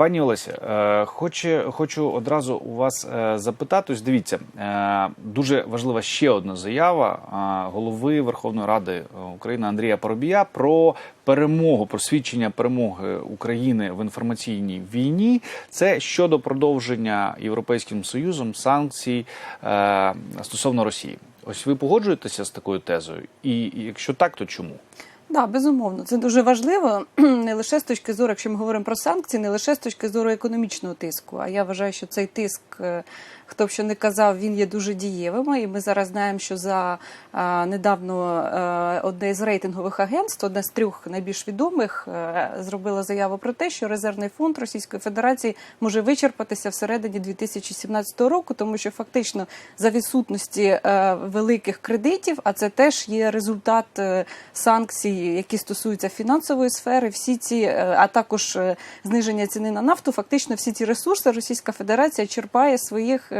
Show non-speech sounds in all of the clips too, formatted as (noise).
Пані Олеся, е, хоче, хочу одразу у вас е, запитати. Ось Дивіться, е, дуже важлива ще одна заява голови Верховної Ради України Андрія Поробія про перемогу, про свідчення перемоги України в інформаційній війні. Це щодо продовження Європейським Союзом санкцій стосовно Росії. Ось ви погоджуєтеся з такою тезою? І якщо так, то чому? Да, безумовно, це дуже важливо (clears throat) не лише з точки зору, якщо ми говоримо про санкції, не лише з точки зору економічного тиску. А я вважаю, що цей тиск, е, хто б що не казав, він є дуже дієвим. І ми зараз знаємо, що за недавно одне з рейтингових агентств, одне з трьох найбільш відомих, а, зробило заяву про те, що резервний фонд Російської Федерації може вичерпатися всередині 2017 року, тому що фактично за відсутності а, великих кредитів, а це теж є результат е, санкцій, які стосуються фінансової сфери, всі ці, е, а також е, зниження ціни на нафту, фактично всі ці ресурси Російська Федерація черпає своїх е, е,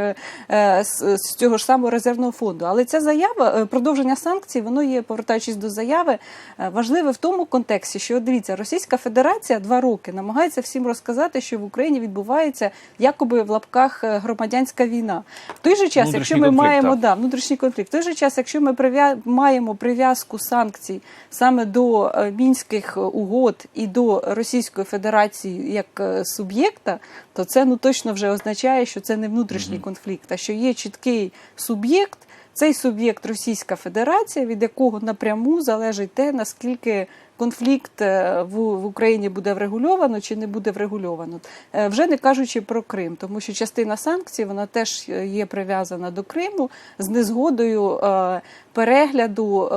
з, з цього ж самого резервного фонду. Але ця заява, е, продовження санкцій, воно є, повертаючись до заяви, е, важливе в тому контексті, що дивіться, Російська Федерація два роки намагається всім розказати, що в Україні відбувається якоби в лапках е, громадянська війна. В той же час, якщо ми маємо так. да, внутрішній конфлікт, в той же час, якщо ми прив'я... маємо прив'язку санкцій саме до е, мінських угод і до Російської Федерації як е, суб'єкта, то це ну точно вже означає, що це не внутрішній конфлікт, а що є чіткий суб'єкт. Цей суб'єкт Російська Федерація, від якого напряму залежить те, наскільки конфлікт е, в, Україні буде врегульовано чи не буде врегульовано. Е, Вже не кажучи про Крим, тому що частина санкцій вона теж є прив'язана до Криму з незгодою е, перегляду е,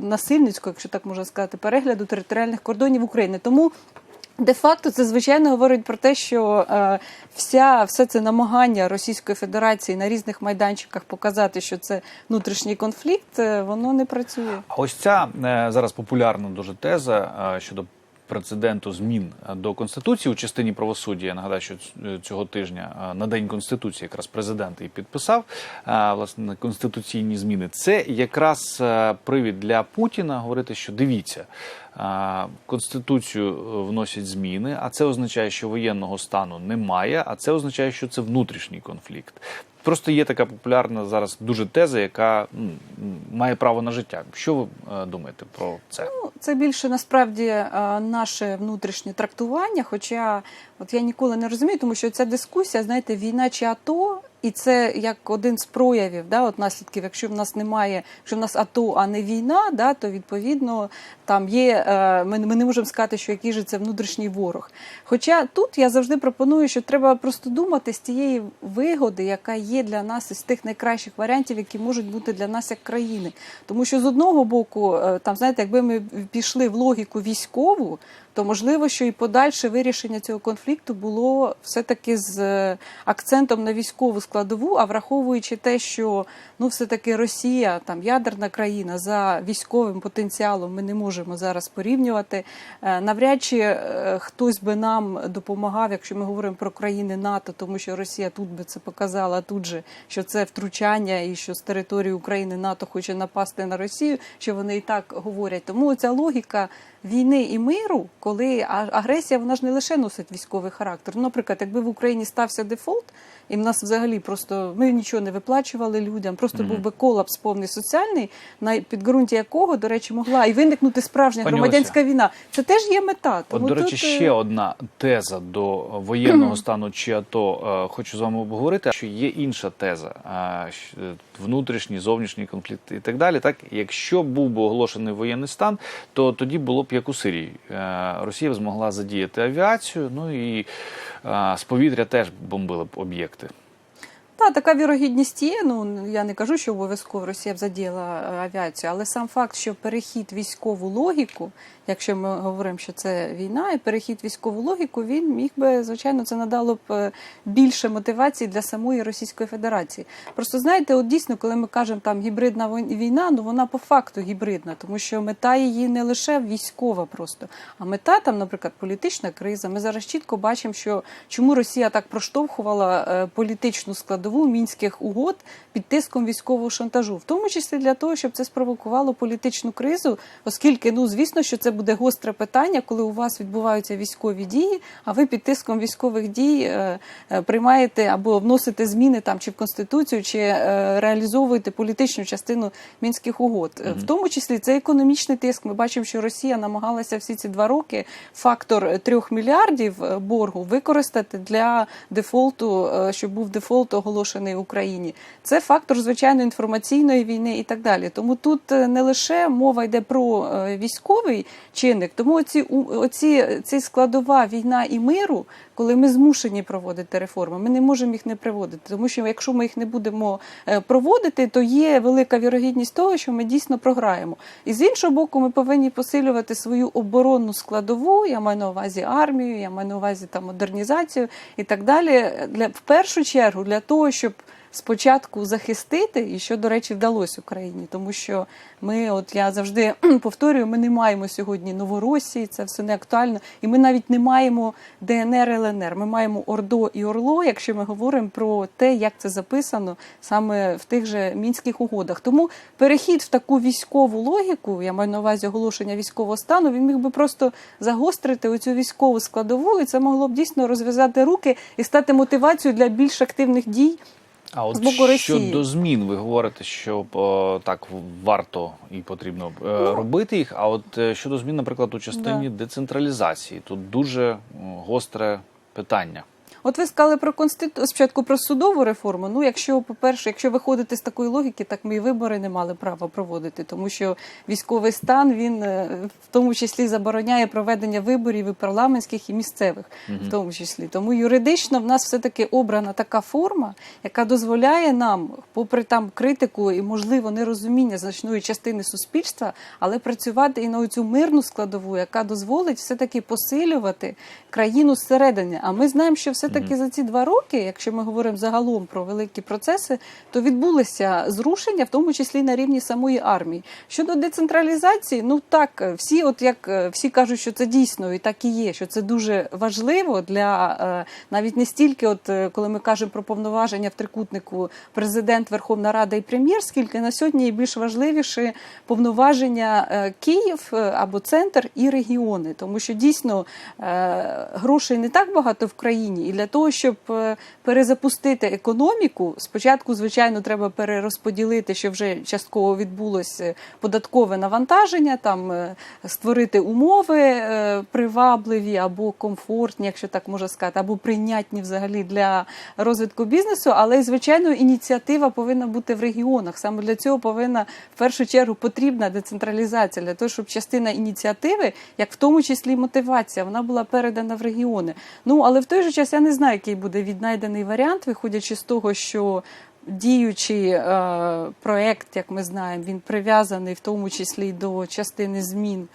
насильницького, якщо так можна сказати, перегляду територіальних кордонів України. Тому Де-факто це звичайно говорить про те, що е, вся все це намагання Російської Федерації на різних майданчиках показати, що це внутрішній конфлікт, е, воно не працює. А ось ця е, зараз популярна дуже теза е, щодо прецеденту змін до конституції у частині правосуддя. Я нагадаю, що е, цього тижня е, на день конституції якраз президент і підписав е, власне конституційні зміни. Це якраз привід для Путіна говорити, що дивіться. Конституцію е, вносять зміни, а це означає, що воєнного стану немає, а це означає, що це внутрішній конфлікт. Просто є така популярна зараз дуже теза, яка має право на життя. Що ви е, думаєте про це? Ну, це більше насправді е, наше внутрішнє трактування. Хоча от я ніколи не розумію, тому що ця дискусія, знаєте, війна чи АТО. І це як один з проявів, да, от наслідків. Якщо в нас немає, якщо в нас АТО, а не війна, да, то відповідно там є. е, Ми, ми не можемо сказати, що який же це внутрішній ворог. Хоча тут я завжди пропоную, що треба просто думати з тієї вигоди, яка є для нас із тих найкращих варіантів, які можуть бути для нас як країни. Тому що з одного боку, е, там знаєте, якби ми пішли в логіку військову, то можливо, що і подальше вирішення цього конфлікту було все-таки з е, акцентом на військову складову, а враховуючи те, що ну все-таки Росія там ядерна країна за військовим потенціалом ми не можемо зараз порівнювати. Е, Навряд чи е, хтось би нам допомагав, якщо ми говоримо про країни НАТО, тому що Росія тут би це показала тут же, що це втручання і що з території України НАТО хоче напасти на Росію, що вони і так говорять. Тому ця логіка війни і миру, коли агресія вона ж не лише носить військовий характер. Ну, наприклад, якби в Україні стався дефолт, і в нас взагалі просто ми нічого не виплачували людям, просто був би колапс повний соціальний, на підґрунті якого, до речі, могла і виникнути справжня Пані громадянська війна. Це теж є мета. От, до речі, тут, е, ще одна теза до воєнного стану чи АТО е, хочу з вами обговорити. Що є інша теза, е, е, внутрішній, зовнішній конфлікт і так далі. Так, якщо був би оголошений воєнний стан, то тоді було б як у Сирії. Е, Росія змогла задіяти авіацію, ну і е, з повітря теж бомбили б об'єкти. Та така вірогідність є. Ну я не кажу, що обов'язково Росія б задіяла е, авіацію, але сам факт, що перехід військову логіку, якщо ми говоримо, що це війна, і перехід військову логіку, він міг би звичайно це надало б е, більше мотивації для самої Російської Федерації. Просто знаєте, от дійсно, коли ми кажемо там гібридна війна, ну вона по факту гібридна, тому що мета її не лише військова, просто а мета там, наприклад, політична криза. Ми зараз чітко бачимо, що чому Росія так проштовхувала е, політичну складову складову мінських угод під тиском військового шантажу, в тому числі для того, щоб це спровокувало політичну кризу, оскільки ну звісно, що це буде гостре питання, коли у вас відбуваються військові дії, а ви під тиском військових дій е, е, приймаєте або вносите зміни там чи в конституцію, чи е, реалізовуєте політичну частину мінських угод. Е, В тому числі це економічний тиск. Ми бачимо, що Росія намагалася всі ці два роки фактор трьох мільярдів боргу використати для дефолту, щоб був дефолт оголошений Україні. Це фактор звичайно інформаційної війни і так далі. Тому тут не лише мова йде про військовий чинник, тому оці оці ці складова війна і миру, коли ми змушені проводити реформи, ми не можемо їх не проводити, тому що якщо ми їх не будемо е, проводити, то є велика вірогідність того, що ми дійсно програємо. І з іншого боку, ми повинні посилювати свою оборонну складову. Я маю на увазі армію, я маю на увазі там модернізацію і так далі. Для в першу чергу для того, щоб спочатку захистити, і що, до речі, вдалося Україні, тому що ми, от я завжди повторюю, ми не маємо сьогодні Новоросії, це все не актуально, і ми навіть не маємо ДНР, ЛНР. Ми маємо Ордо і Орло, якщо ми говоримо про те, як це записано саме в тих же мінських угодах. Тому перехід в таку військову логіку, я маю на увазі оголошення військового стану, він міг би просто загострити оцю військову складову, і це могло б дійсно розв'язати руки і стати мотивацією для більш активних дій. А от з боку Росії. щодо змін, ви говорите, що так варто і потрібно е, Ну. робити їх. А от е, щодо змін, наприклад, у частині децентралізації, тут дуже гостре питання. От ви сказали про конститу... спочатку про судову реформу. Ну, якщо, по-перше, якщо виходити з такої логіки, так ми і вибори не мали права проводити, тому що військовий стан він е, в тому числі забороняє проведення виборів і парламентських і місцевих, в тому числі. Тому юридично в нас все таки обрана така форма, яка дозволяє нам, попри там критику і можливо нерозуміння значної частини суспільства, але працювати і на цю мирну складову, яка дозволить все таки посилювати країну зсередини. А ми знаємо, що все таки за ці два роки, якщо ми говоримо загалом про великі процеси, то відбулися зрушення, в тому числі на рівні самої армії. Щодо децентралізації, ну так всі, от як е, всі кажуть, що це дійсно і так і є, що це дуже важливо для е, навіть не стільки, от е, коли ми кажемо про повноваження в трикутнику президент, Верховна Рада і прем'єр, скільки на сьогодні більш важливіше повноваження е, Київ е, або центр і регіони, тому що дійсно е, грошей не так багато в країні, і для того, щоб е, перезапустити економіку, спочатку, звичайно, треба перерозподілити, що вже частково відбулося податкове навантаження, там е, створити умови е, привабливі або комфортні, якщо так можна сказати, або прийнятні взагалі для розвитку бізнесу. Але звичайно ініціатива повинна бути в регіонах. Саме для цього повинна в першу чергу потрібна децентралізація для того, щоб частина ініціативи, як в тому числі мотивація, вона була передана в регіони. Ну але в той же час я не знаю, який буде віднайдений варіант, виходячи з того, що. Діючий е, проект, як ми знаємо, він прив'язаний в тому числі до частини змін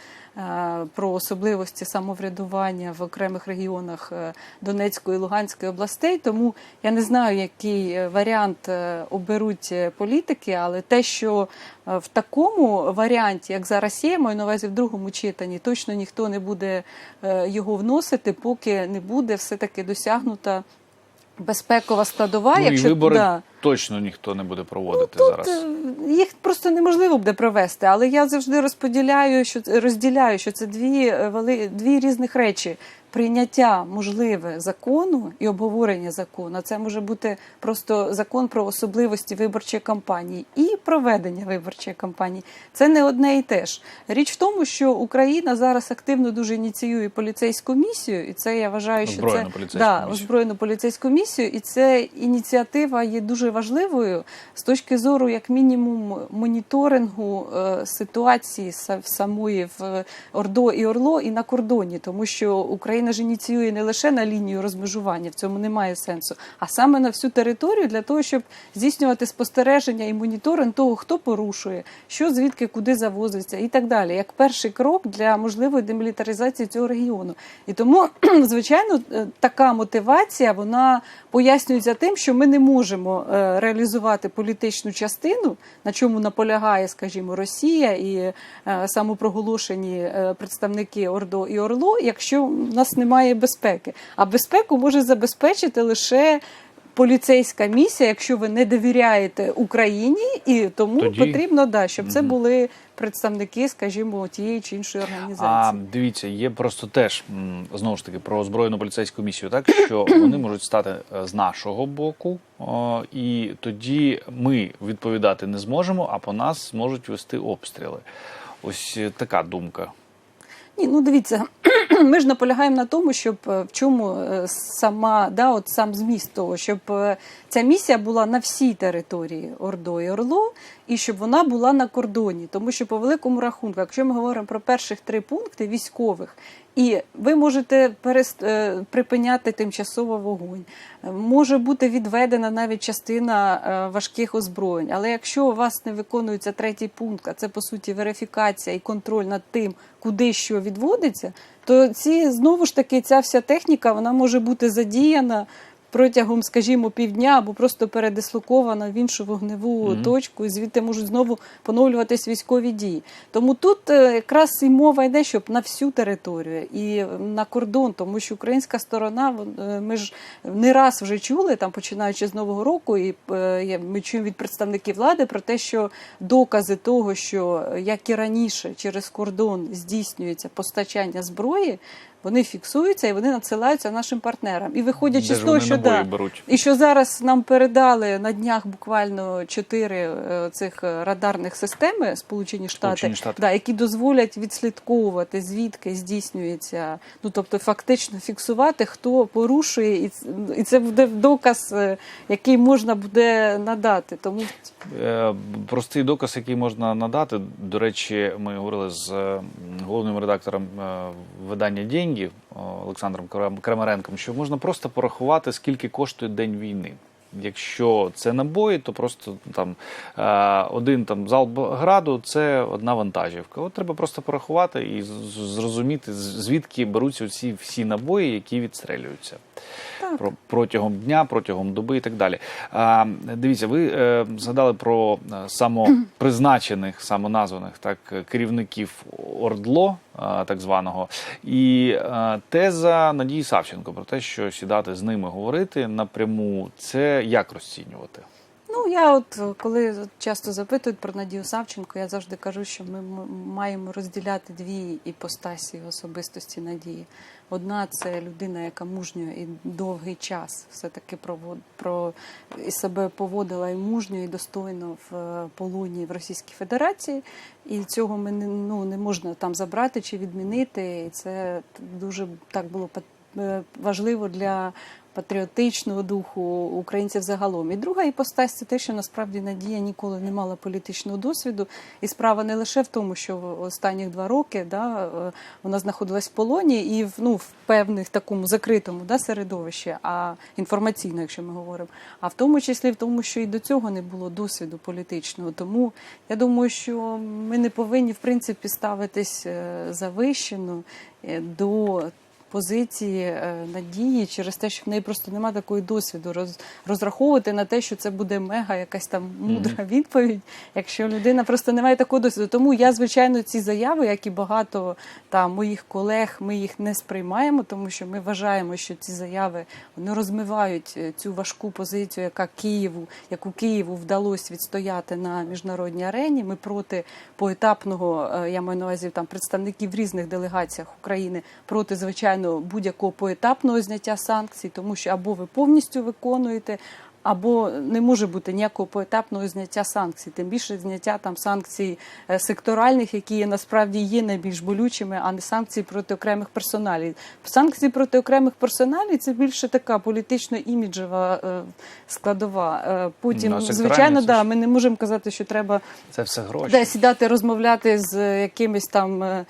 про особливості самоврядування в окремих регіонах е, Донецької і Луганської областей. Тому я не знаю, який е, варіант е, оберуть е, політики, але те, що е, в такому варіанті, як зараз є, маю на увазі в другому читанні, точно ніхто не буде е, його вносити, поки не буде все таки досягнута. Безпекова складова, ну, якщо і вибори да. Точно ніхто не буде проводити Тут зараз. е, їх просто неможливо буде провести, але я завжди розподіляю, що розділяю, що це дві е, вели дві різних речі. Прийняття можливе закону і обговорення закону. Це може бути просто закон про особливості виборчої кампанії і проведення виборчої кампанії. Це не одне і те ж. Річ в тому, що Україна зараз активно дуже ініціює поліцейську місію, і це я вважаю, що Озброєну це поліцейську да, озброєну поліцейську місію, і це ініціатива є дуже важливою з точки зору, як мінімум, моніторингу е, ситуації са- самої в Ордо і Орло і на кордоні, тому що Україна ж ініціює не лише на лінію розмежування, в цьому немає сенсу, а саме на всю територію для того, щоб здійснювати спостереження і моніторинг того, хто порушує, що звідки куди завозиться, і так далі, як перший крок для можливої демілітаризації цього регіону. І тому, (clears throat) звичайно, е, така мотивація вона пояснюється тим, що ми не можемо е, реалізувати політичну частину, на чому наполягає, скажімо, Росія і е, самопроголошені е, представники Ордо і Орло, якщо в нас немає безпеки. А безпеку може забезпечити лише поліцейська місія, якщо ви не довіряєте Україні, і тому Тоді- потрібно да, щоб це були представники, скажімо, тієї чи іншої організації. А дивіться, є просто теж знову ж таки про озброєну поліцейську місію, так що (clears throat) вони можуть стати е, з нашого боку, о, і тоді ми відповідати не зможемо, а по нас зможуть вести обстріли. Ось е, така думка. Ні, ну дивіться, (clears throat) ми ж наполягаємо на тому, щоб е, в чому сама да, от сам зміст того, щоб ця місія була на всій території Ордо і Орло, і щоб вона була на кордоні. Тому що по великому рахунку, якщо ми говоримо про перших три пункти військових, і ви можете перест... е, припиняти тимчасово вогонь, може бути відведена навіть частина е, важких озброєнь. Але якщо у вас не виконується третій пункт, а це по суті верифікація і контроль над тим, куди що відводиться, то ці знову ж таки ця вся техніка вона може бути задіяна. Протягом, скажімо, півдня або просто передислокована в іншу вогневу Мгм. точку, і звідти можуть знову поновлюватись військові дії. Тому тут е, якраз і мова йде, щоб на всю територію і на кордон, тому що українська сторона, е, ми ж не раз вже чули, там починаючи з нового року, і е, ми чуємо від представників влади про те, що докази того, що як і раніше через кордон здійснюється постачання зброї. Вони фіксуються і вони надсилаються нашим партнерам. І виходячи Де з того, що да, беруть? і що зараз нам передали на днях буквально чотири е, цих е, радарних системи Сполучені Штати, Сполучені Штати. Да, які дозволять відслідковувати, звідки здійснюється, ну тобто фактично фіксувати, хто порушує, і, це буде доказ, е, який можна буде надати. Тому Простий доказ, який можна надати. До речі, ми говорили з головним редактором видання «Деньги» о, Олександром Крам- Крамаренком, що можна просто порахувати, скільки коштує день війни. Якщо це набої, то просто там е, один там залп граду це одна вантажівка. От треба просто порахувати і зрозуміти, звідки беруться ці всі набої, які відстрелюються так. про протягом дня, протягом доби і так далі. А, дивіться, ви е, згадали про е, самопризначених, самоназваних так керівників ОРДЛО, е, так званого, і теза Надії Савченко про те, що сідати з ними говорити напряму, це як розцінювати? Ну, я от е, коли часто запитують про Надію Савченко, я завжди кажу, що ми маємо розділяти дві іпостасі особистості Надії. Одна це людина, яка мужньо і довгий час все-таки про і себе поводила і мужньо, і достойно в е, полоні в Російській Федерації. І цього ми не, ну, не можна там забрати чи відмінити. І це дуже так було е, важливо для патріотичного духу українців загалом. І друга іпостась це те, що насправді Надія ніколи не мала політичного досвіду. І справа не лише в тому, що в останніх два роки да, е, вона знаходилась в полоні і в ну в певних такому закритому да, середовищі, а інформаційно, якщо ми говоримо, а в тому числі в тому, що і до цього не було досвіду політичного. Тому я думаю, що ми не повинні в принципі ставитись е, завищено е, до позиції е, надії через те, що в неї просто немає такої досвіду роз, розраховувати на те, що це буде мега якась там мудра (laughs) відповідь, якщо людина просто не має такого досвіду. Тому я, звичайно, ці заяви, як і багато там моїх колег, ми їх не сприймаємо, тому що ми вважаємо, що ці заяви вони розмивають е, цю важку позицію, яка Києву, яку Києву вдалося відстояти на міжнародній арені. Ми проти поетапного, е, я маю на увазі там представників різних делегаціях України проти звичайно будь-якого поетапного зняття санкцій, тому що або ви повністю виконуєте. Або не може бути ніякого поетапного зняття санкцій, тим більше зняття там санкцій е, секторальних, які є, насправді є найбільш болючими, а не санкції проти окремих персоналів. Санкції проти окремих персоналів це більше така політично-іміджева е, складова. Е, Потім, Ну, звичайно, да, ми не можемо казати, що треба Це все гроші. де сідати розмовляти з якимись там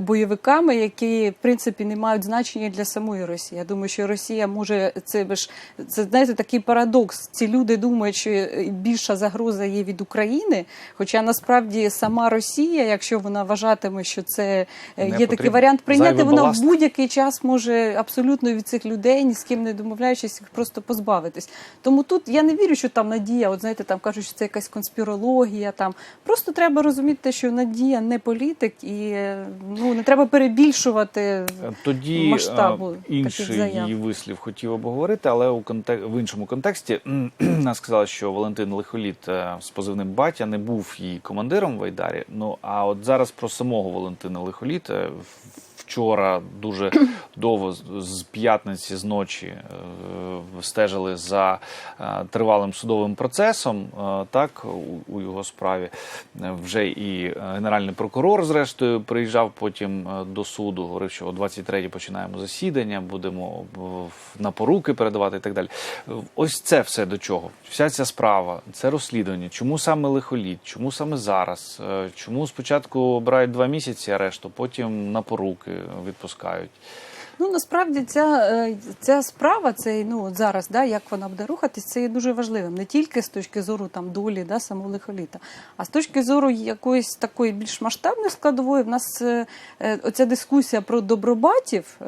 бойовиками, які в принципі не мають значення для самої Росії. Я думаю, що Росія може це ж це знаєте такий парадокс. Ці люди думають, що е, більша загроза є від України. Хоча насправді сама Росія, якщо вона вважатиме, що це е, Не є такий варіант прийняти, Зайвий вона баласт. в будь-який час може абсолютно від цих людей, ні з ким не домовляючись, їх просто позбавитись. Тому тут я не вірю, що там надія. От знаєте, там кажуть, що це якась конспірологія. Там просто треба розуміти, що надія не політик, і е, ну не треба перебільшувати. Тоді масштабу е, таких інший заяв. її вислів хотів обговорити, але у контек... в іншому контексті вона (clears throat) сказала, що Валентин Лихоліт е, з позивним батя не був її командиром в Айдарі. Ну а от зараз про самого Валентина Лихоліта в- вчора дуже (clears throat) довго з- п'ятниці з ночі е, стежили за е, тривалим судовим процесом. е, Так у, його справі вже і генеральний прокурор, зрештою, приїжджав потім до суду, говорив, що о 23-й починаємо засідання, будемо на поруки передавати і так далі. Ось це все до чого. Вся ця справа, це розслідування. Чому саме лихоліт? Чому саме зараз? Чому спочатку обирають два місяці арешту, потім на поруки відпускають? Ну насправді ця, е, ця справа, це ну от зараз, да, як вона буде рухатись, це є дуже важливим не тільки з точки зору там долі да, самого лихоліта, а з точки зору якоїсь такої більш масштабної складової. В нас е, е, оця дискусія про добробатів,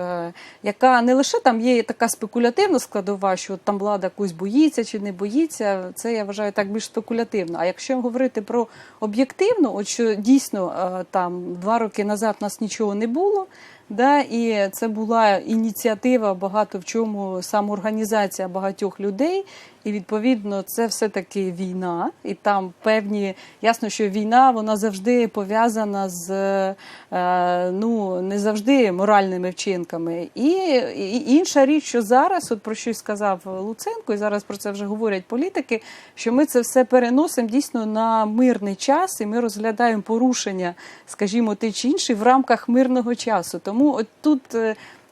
яка не лише там є така спекулятивна складова, що там влада якусь боїться чи не боїться. Це я вважаю так більш спекулятивно. А якщо говорити про об'єктивно, от що дійсно там два роки назад у нас нічого не було. Да, і це була ініціатива багато в чому самоорганізація багатьох людей. І відповідно це все-таки війна, і там певні ясно, що війна вона завжди пов'язана з е, ну не завжди моральними вчинками. І, і інша річ, що зараз, от про що сказав Луценко, і зараз про це вже говорять політики, що ми це все переносимо дійсно на мирний час, і ми розглядаємо порушення, скажімо, ті чи інші в рамках мирного часу. Тому от тут.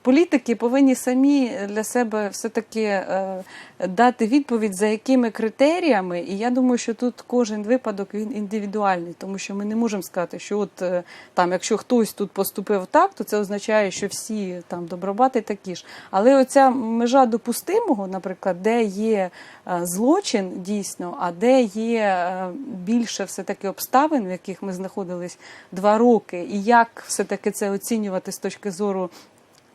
Політики повинні самі для себе все-таки е, дати відповідь, за якими критеріями. І я думаю, що тут кожен випадок він індивідуальний, тому що ми не можемо сказати, що от е, там, якщо хтось тут поступив так, то це означає, що всі там добробати такі ж. Але оця межа допустимого, наприклад, де є е, злочин дійсно, а де є більше все-таки обставин, в яких ми знаходились два роки, і як все-таки це оцінювати з точки зору.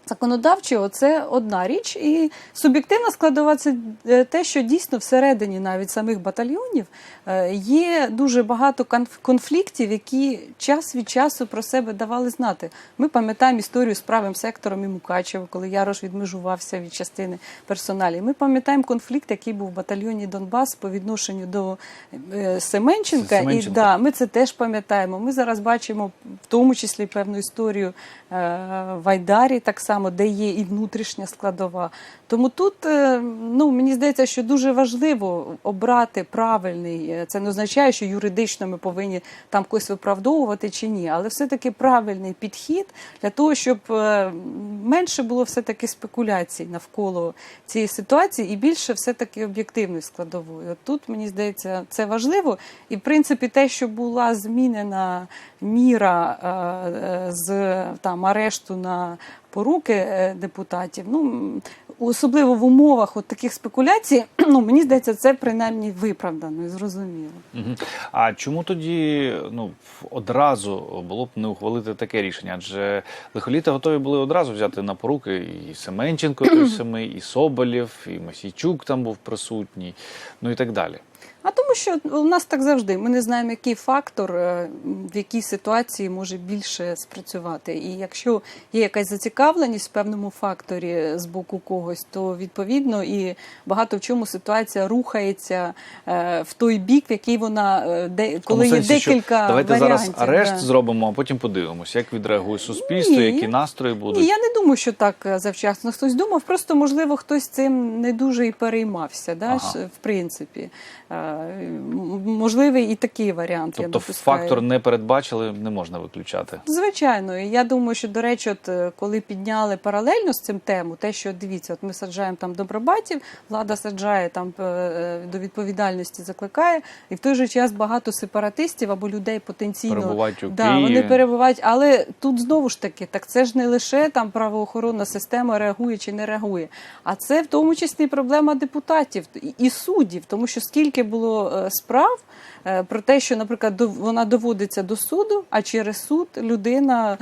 Законодавчого це одна річ, і суб'єктивна складова це е, те, що дійсно всередині навіть самих батальйонів е, є дуже багато конфліктів, які час від часу про себе давали знати. Ми пам'ятаємо історію з правим сектором і Мукачево, коли Ярош відмежувався від частини персоналів. Ми пам'ятаємо конфлікт, який був в батальйоні Донбас по відношенню до е, Семенченка. Семенченка. І да, ми це теж пам'ятаємо. Ми зараз бачимо в тому числі певну історію в Айдарі, так само, де є і внутрішня складова. Тому тут е, ну, мені здається, що дуже важливо обрати правильний. е, Це не означає, що юридично ми повинні там когось виправдовувати чи ні, але все-таки правильний підхід для того, щоб е, менше було все-таки спекуляцій навколо цієї ситуації і більше все-таки об'єктивної складової. От тут мені здається, це важливо. І в принципі, те, що була змінена міра з там арешту на поруки е, депутатів, ну особливо в умовах от таких спекуляцій, (clears throat) ну мені здається, це принаймні виправдано і зрозуміло. А чому тоді ну одразу було б не ухвалити таке рішення? Адже лихоліта готові були одразу взяти на поруки і Семенченко той (clears throat) самий, і Соболєв, і Масійчук там був присутній, ну і так далі. А тому, що у нас так завжди. Ми не знаємо, який фактор е, в якій ситуації може більше спрацювати. І якщо є якась зацікавленість в певному факторі з боку когось, то відповідно і багато в чому ситуація рухається е, в той бік, в який вона е, де коли є сенсі, що декілька давайте варіантів. зараз арешт да. зробимо, а потім подивимося, як відреагує суспільство, Ні. які настрої будуть. Ні, я не думаю, що так завчасно хтось думав. Просто можливо хтось цим не дуже і переймався. Да, Ага. в принципі, Можливий і такий варіант. я Тобто допускаю. фактор не передбачили, не можна виключати. Звичайно, і я думаю, що до речі, от е, коли підняли паралельно з цим тему, те, що дивіться, от ми саджаємо там добробатів, влада саджає там е, е, до відповідальності, закликає, і в той же час багато сепаратистів або людей потенційно Перебувають у да, Києві. вони перебувають. Але тут знову ж таки, так це ж не лише там правоохоронна система реагує чи не реагує, а це в тому числі проблема депутатів і суддів, тому що скільки було е, справ про те, що, наприклад, вона доводиться до суду, а через суд людина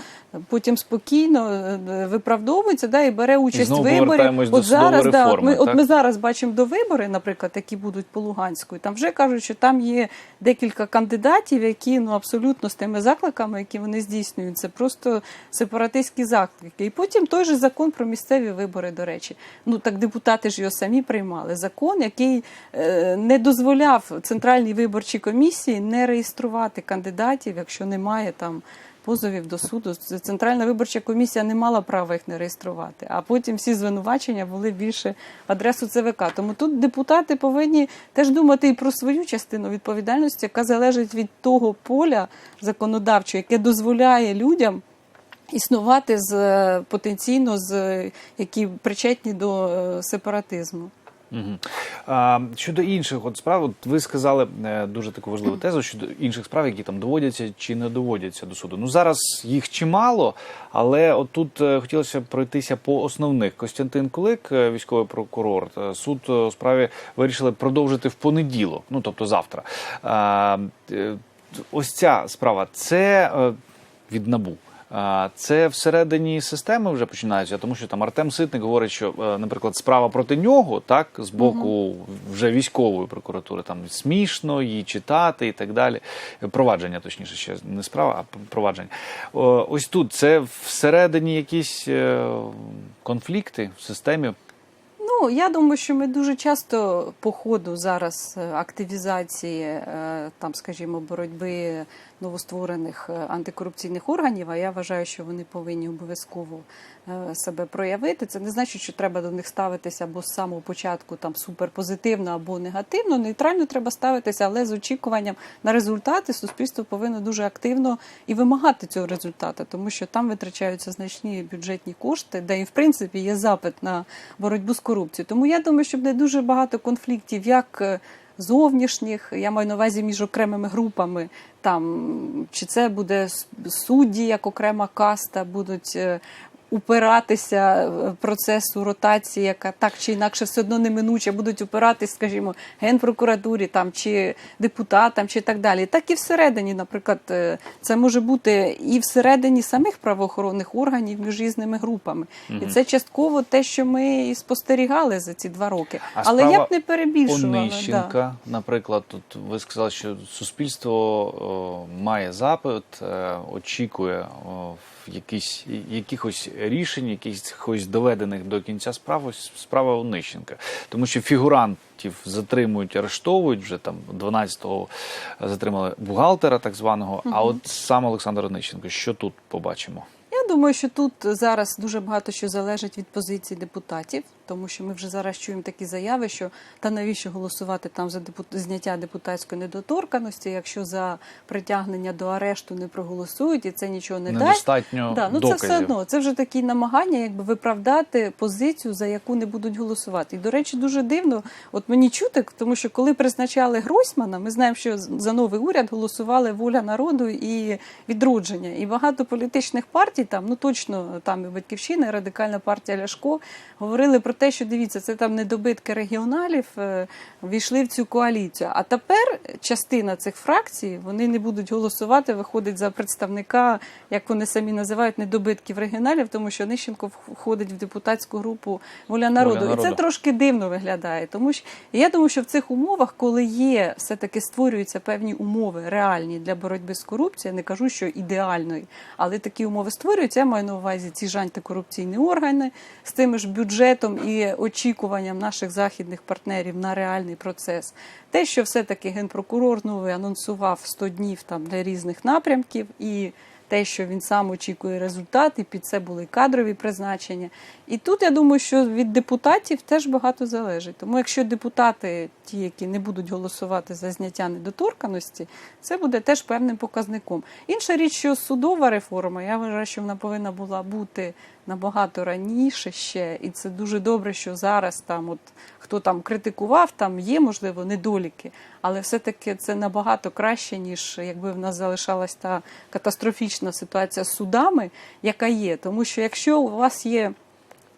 потім спокійно е, виправдовується да, і бере участь в виборі. до От зараз, да, от ми, от ми зараз бачимо до вибори, наприклад, які будуть по Луганську, і там вже кажуть, що там є декілька кандидатів, які ну абсолютно з тими закликами, які вони здійснюють, це просто сепаратистські заклики. І потім той же закон про місцеві вибори, до речі. Ну так депутати ж його самі приймали. Закон, який е, не дозволяв центральній виборчій комісії не реєструвати кандидатів, якщо немає там. Позовів до суду Центральна виборча комісія не мала права їх не реєструвати. А потім всі звинувачення були більше в адресу ЦВК. Тому тут депутати повинні теж думати і про свою частину відповідальності, яка залежить від того поля законодавчого, яке дозволяє людям існувати з е, потенційно з е, які причетні до е, сепаратизму. Угу. А, щодо інших от справ, от ви сказали е, дуже таку важливу тезу щодо інших справ, які там доводяться чи не доводяться до суду. Ну зараз їх чимало, але от тут е, хотілося пройтися по основних. Костянтин Кулик, е, військовий прокурор, суд у справі вирішили продовжити в понеділок, ну тобто завтра. А, ось ця справа це від набу. Це всередині системи вже починається, тому що там Артем Ситник говорить, що, е, наприклад, справа проти нього, так, з боку вже військової прокуратури, там смішно її читати і так далі. Провадження, точніше, ще не справа, а провадження. Ось тут це всередині якісь е, конфлікти в системі. Ну, я думаю, що ми дуже часто по ходу зараз е, активізації, там, скажімо, боротьби новостворених е, антикорупційних органів, а я вважаю, що вони повинні обов'язково е, себе проявити. Це не значить, що треба до них ставитися або з самого початку там суперпозитивно або негативно. Нейтрально треба ставитися, але з очікуванням на результати суспільство повинно дуже активно і вимагати цього результату, тому що там витрачаються значні бюджетні кошти, де і в принципі є запит на боротьбу з корупцією. Тому я думаю, що буде дуже багато конфліктів, як е, зовнішніх, я маю на увазі між окремими групами. Там чи це буде судді як окрема каста, будуть е, упиратися процесу ротації, яка так чи інакше все одно неминуче, будуть упиратись, скажімо, генпрокуратурі там чи депутатам, чи так далі. Так і всередині, наприклад, е, це може бути і всередині самих правоохоронних органів між різними групами. І це частково те, що ми і спостерігали за ці два роки. А Але я б не перебільшувала. Да. Наприклад, тут ви сказали, що суспільство о, має запит, е, очікує о, в якісь, якихось рішень, якихось доведених до кінця справ, ось справа Онищенка. Тому що фігурантів затримують, арештовують вже там 12-го затримали бухгалтера, так званого. А от сам Олександр Онищенко, що тут побачимо? Я думаю, що тут зараз дуже багато що залежить від позиції депутатів, тому що ми вже зараз чуємо такі заяви, що та навіщо голосувати там за депут... зняття депутатської недоторканості, якщо за притягнення до арешту не проголосують і це нічого не дасть. Да, ну доказів. це все одно. Це вже такі намагання, якби виправдати позицію, за яку не будуть голосувати. І до речі, дуже дивно. От мені чути, тому що коли призначали Гройсмана, ми знаємо, що за новий уряд голосували воля народу і відродження. І багато політичних партій, там ну точно там і батьківщина, і радикальна партія Ляшко говорили про те, що дивіться, це там недобитки регіоналів е, війшли в цю коаліцію. А тепер частина цих фракцій вони не будуть голосувати, виходить за представника, як вони самі називають, недобитків регіоналів, тому що Нищенко входить в депутатську групу Воля народу. І народу». це трошки дивно виглядає. Тому що я думаю, що в цих умовах, коли є все-таки створюються певні умови реальні для боротьби з корупцією, я не кажу, що ідеальної, але такі умови створюються. Я маю на увазі ці ж антикорупційні органи з тим ж бюджетом і очікуванням наших західних партнерів на реальний процес. Те, що все-таки генпрокурор новий анонсував 100 днів там для різних напрямків і те, що він сам очікує результат, і під це були кадрові призначення. І тут я думаю, що від депутатів теж багато залежить. Тому якщо депутати, ті, які не будуть голосувати за зняття недоторканості, це буде теж певним показником. Інша річ, що судова реформа, я вважаю, що вона повинна була бути набагато раніше ще, і це дуже добре, що зараз там, от хто там критикував, там є можливо недоліки, але все-таки це набагато краще, ніж якби в нас залишалась та катастрофічна ситуація з судами, яка є. Тому що якщо у вас є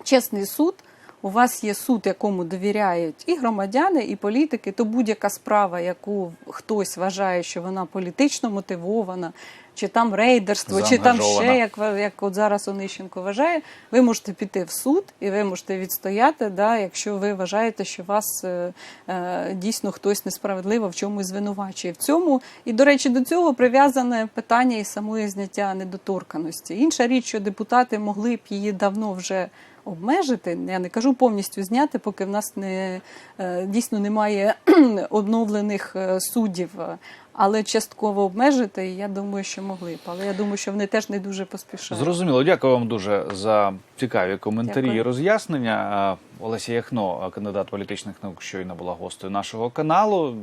чесний суд, у вас є суд, якому довіряють і громадяни, і політики, то будь-яка справа, яку хтось вважає, що вона політично мотивована, чи там рейдерство, чи там ще як, як от зараз Онищенко вважає, ви можете піти в суд і ви можете відстояти, да, якщо ви вважаєте, що вас е, е, дійсно хтось несправедливо в чомусь звинувачує. В цьому і до речі, до цього прив'язане питання і самої зняття недоторканості. Інша річ, що депутати могли б її давно вже. Обмежити, я не кажу повністю зняти, поки в нас не е, дійсно немає (clears throat) обновлених е, суддів, але частково обмежити, я думаю, що могли б. Але я думаю, що вони теж не дуже поспішають. Зрозуміло, дякую вам дуже за цікаві коментарі Дякую. і роз'яснення. Олеся Яхно, кандидат політичних наук, щойно була гостею нашого каналу.